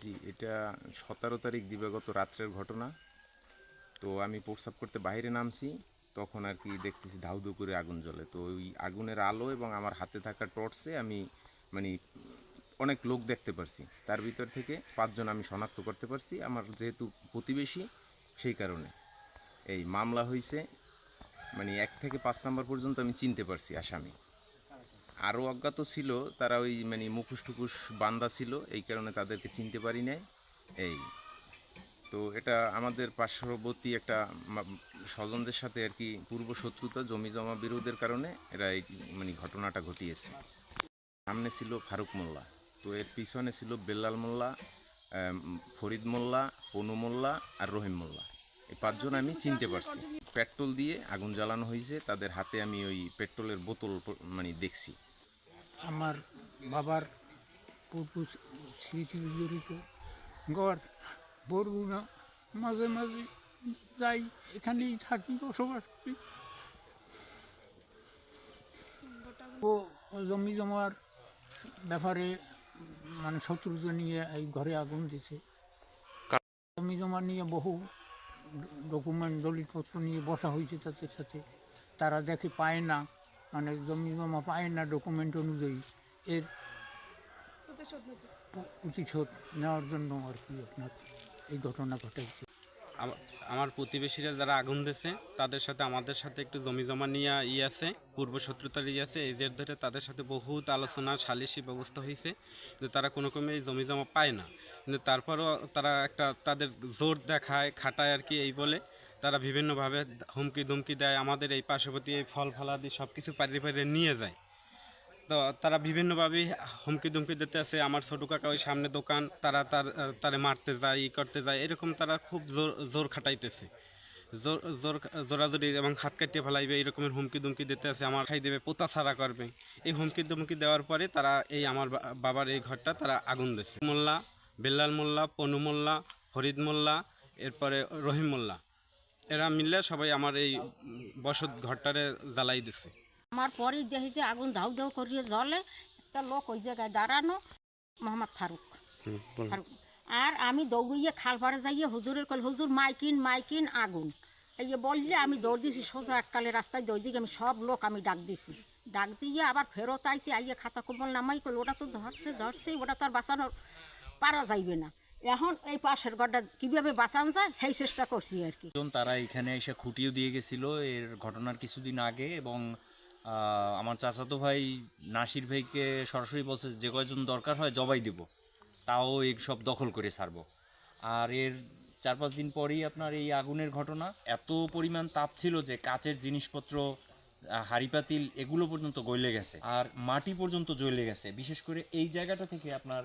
জি, এটা সতেরো তারিখ দিবাগত রাত্রের ঘটনা। তো আমি প্রস্রাব করতে বাইরে নামছি, তখন আর কি দেখতেছি ধাউ ধু করে আগুন জ্বলে। তো ওই আগুনের আলো এবং আমার হাতে থাকা টর্চে আমি মানে অনেক লোক দেখতে পারছি। তার ভিতর থেকে পাঁচজন আমি শনাক্ত করতে পারছি, আমার যেহেতু প্রতিবেশী সেই কারণে। এই মামলা হয়েছে মানে এক থেকে পাঁচ নম্বর পর্যন্ত আমি চিনতে পারছি আসামি। আরও অজ্ঞাত ছিল, তারা ওই মানে মুখোশ টুকুশ বান্দা ছিল, এই কারণে তাদেরকে চিনতে পারি নাই। এই। তো এটা আমাদের পার্শ্ববর্তী একটা স্বজনদের সাথে আর কি পূর্ব শত্রুতা, জমি জমা বিরোধের কারণে এরা এই মানে ঘটনাটা ঘটিয়েছে। সামনে ছিল ফারুক মোল্লা, তো এর পিছনে ছিল বেল্লাল মোল্লা ফরিদ মোল্লা, পনু মোল্লা আর রহিম মোল্লা। এই পাঁচজন আমি চিনতে পারছি। পেট্রোল দিয়ে আগুন জ্বালানো হয়েছে, তাদের হাতে আমি ওই পেট্রোলের বোতল মানে দেখছি। আমার বাবার পূর্ব স্মৃতি জড়িত ঘর বরগুনা, মাঝে মাঝে যাই, এখানেই থাকি, বসবাস করি। ও জমি জমার ব্যাপারে মানে শত্রুতা নিয়ে এই ঘরে আগুন দিছে। জমি জমা নিয়ে বহু ডকুমেন্ট, দলিলপত্র নিয়ে বসা হয়েছে তাদের সাথে। তারা দেখে পায় না। মানে জমি জমা পায় না ডকুমেন্ট অনুযায়ী এর প্রতিশোধ নেওয়ার জন্য আর কি আপনার এই ঘটনা ঘটাইছে আমার প্রতিবেশীরা যারা আগুন দিয়েছে তাদের সাথে, আমাদের সাথে একটু জমি জমা নিয়ে ই আছে পূর্ব শত্রুতার ই আছে। এই জের ধরে তাদের সাথে বহুত আলোচনা, সালিশি ব্যবস্থা হয়েছে কিন্তু তারা কোনো ক্রমে এই জমি জমা পায় না। কিন্তু তারপরও তারা একটা, তাদের জোর দেখায়, খাটায় আর কি এই বলে। তারা বিভিন্নভাবে হুমকি ধুমকি দেয়, আমাদের এই পার্শ্ববর্তী এই ফল ফলাদি সব কিছু পাড়ি পাড়ি নিয়ে যায়। তো তারা বিভিন্নভাবেই হুমকি দুমকি দিতে আছে আমার ছোটো কাকা ওই সামনে দোকান, তারা তার, তারে মারতে যায়, ই করতে যায়, এরকম তারা খুব জোর জোর খাটাইতেছে। জোর জোর, জোরাজোরি এবং হাত কাটিয়ে ফেলাইবে, এরকমের হুমকি দুমকি দিতে আছে আমার খাই দেবে, পোতা ছাড়া করবে। এই হুমকি দুমকি দেওয়ার পরে তারা এই আমার বাবার এই ঘরটা তারা আগুন দিচ্ছে মোল্লা, বেল্লাল মোল্লা, পনু মোল্লা ফরিদ মোল্লা, এরপরে রহিম মোল্লা। এরা মিললে সবাই আমার এই বসত ঘরটারে জ্বালাই দিছে। আমার পরেই দেখি যে আগুন ধাউ ধাউ করিয়ে জ্বলে একটা লোক ওই জায়গায় দাঁড়ানো মোহাম্মদ ফারুক। ফারুক। আর আমি দৌড়িয়ে খাল পাড়ে যাইয়ে হুজুরের কল হুজুর মাইকিন মাইকিন আগুন। এই যে বললে আমি দৌড় দিয়েছি সোজা এককালে রাস্তায় দৌড় দিকে আমি সব লোক আমি ডাক দিছি। ডাক দিয়ে আবার ফেরত আইসি আইয়ে খাতা কুমল নামাই করল ওটা তো ধরছে ধরছে ওটা তো আর বাঁচানোর পারা যাইবে না। এখন এই পাশের ঘরটা কীভাবে বাঁচান যায় সেই চেষ্টা করছি আর কি। তারা এখানে এসে খুঁটিও দিয়ে গেছিল এর ঘটনার কিছুদিন আগে এবং আমার চাচাতো ভাই নাসির ভাইকে সরাসরি বলছে যে কয়জন দরকার হয় জবাই দিব তাও এই সব দখল করে ছাড়বো। আর এর চার পাঁচ দিন পরেই আপনার এই আগুনের ঘটনা এত পরিমাণ তাপ ছিল যে কাচের জিনিসপত্র আহ, হাঁড়ি পাতিল এগুলো পর্যন্ত গলে গেছে আর মাটি পর্যন্ত জ্বলে গেছে। বিশেষ করে এই জায়গাটা থেকে আপনার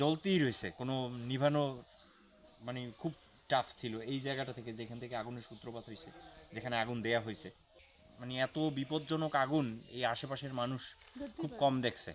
জ্বলতেই রয়েছে। কোনো নিভানো মানে খুব টাফ ছিল এই জায়গাটা থেকে যেখান থেকে আগুনের সূত্রপাত হয়েছে যেখানে আগুন দেয়া হয়েছে। মানে এত বিপজ্জনক আগুন এই আশেপাশের মানুষ খুব কম দেখছে।